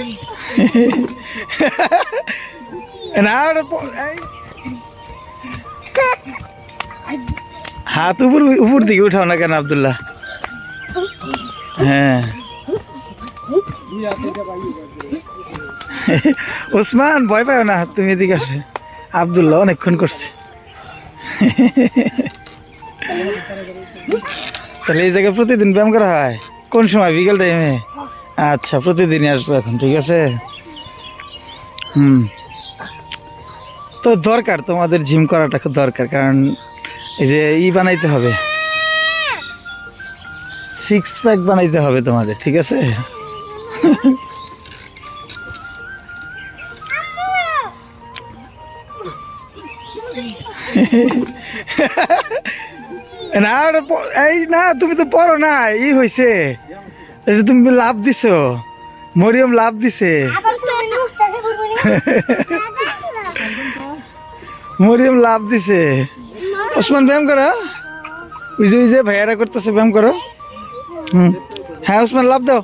না ওটা প- এই। হাত উপর উপর দিকে উঠাও না কেন আবদুল্লাহ হ্যাঁ ওসমান ভয় পাও না তুমি এদিকে আসে আবদুল্লাহ অনেকক্ষণ করছে তাহলে এই জায়গায় প্রতিদিন ব্যায়াম করা হয় কোন সময় বিকেল টাইমে আচ্ছা প্রতিদিনই আসব এখন, ঠিক আছে? হুম। তো দরকার তোমাদের জিম করাটা খুব দরকার, কারণ এই যে ই বানাইতে হবে। সিক্স প্যাক বানাইতে হবে তোমাদের, ঠিক আছে? না এই না, তুমি তো পড়ো না, ই হয়েছে এটা তুমি লাভ দিছো। মরিয়ম লাভ দিছে। মরিয়ম লাভ দিছে। ওসমান ব্যায়াম করো। ওই যে ওই যে ভাইয়ারা করতেছে ব্যায়াম করো। হুম। হ্যাঁ ওসমান লাভ দাও।